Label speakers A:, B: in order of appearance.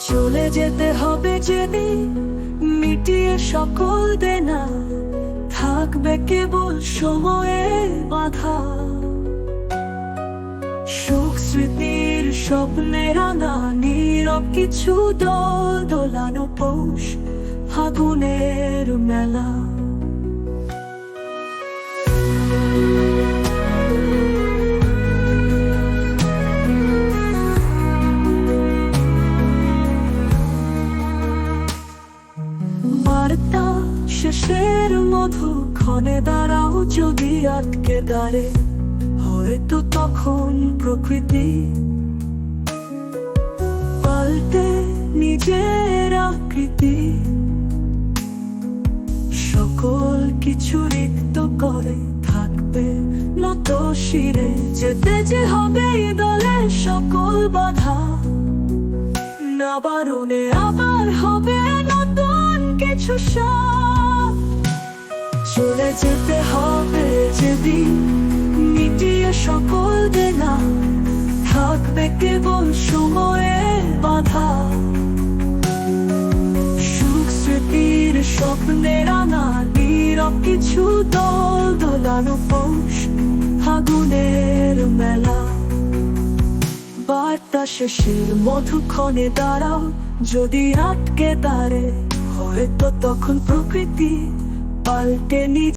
A: চলে যেতে হবে যেদিন মিটিয়ে সকল দেনা। থাকবে কেবল সময়ের বাধা। সুখ স্মৃতির স্বপ্নের আনা নীরব কিছু দল দোলানো পৌষ ফাগুনের মেলা। শেষের মধু ক্ষণে দাঁড়াও যদি আটকে দাঁড়ে, হয়তো তখন প্রকৃতি পাল্টে নিজের আকৃতি। সকল কিছু রিক্ত করে থাকবে নত শিরে, যেতে যে হবে দলের সকল বাধা। না বারণে আবার হবে নতুন কিছু সাপ। যেতে হবে যেদিন মিটিয়ে সকল দেনা থাকবে কেবল সময়ের বাধা। সুখ স্মৃতির স্বপ্নের আনা, নীরব কিছু দল দোলানো পৌষ ফাগুনের মেলা। বার্তা শেষের মধুক্ষণে দাঁড়াও, যদি আটকে দাঁড়ে, হয়তো তখন প্রকৃতি পাল্টে নিজ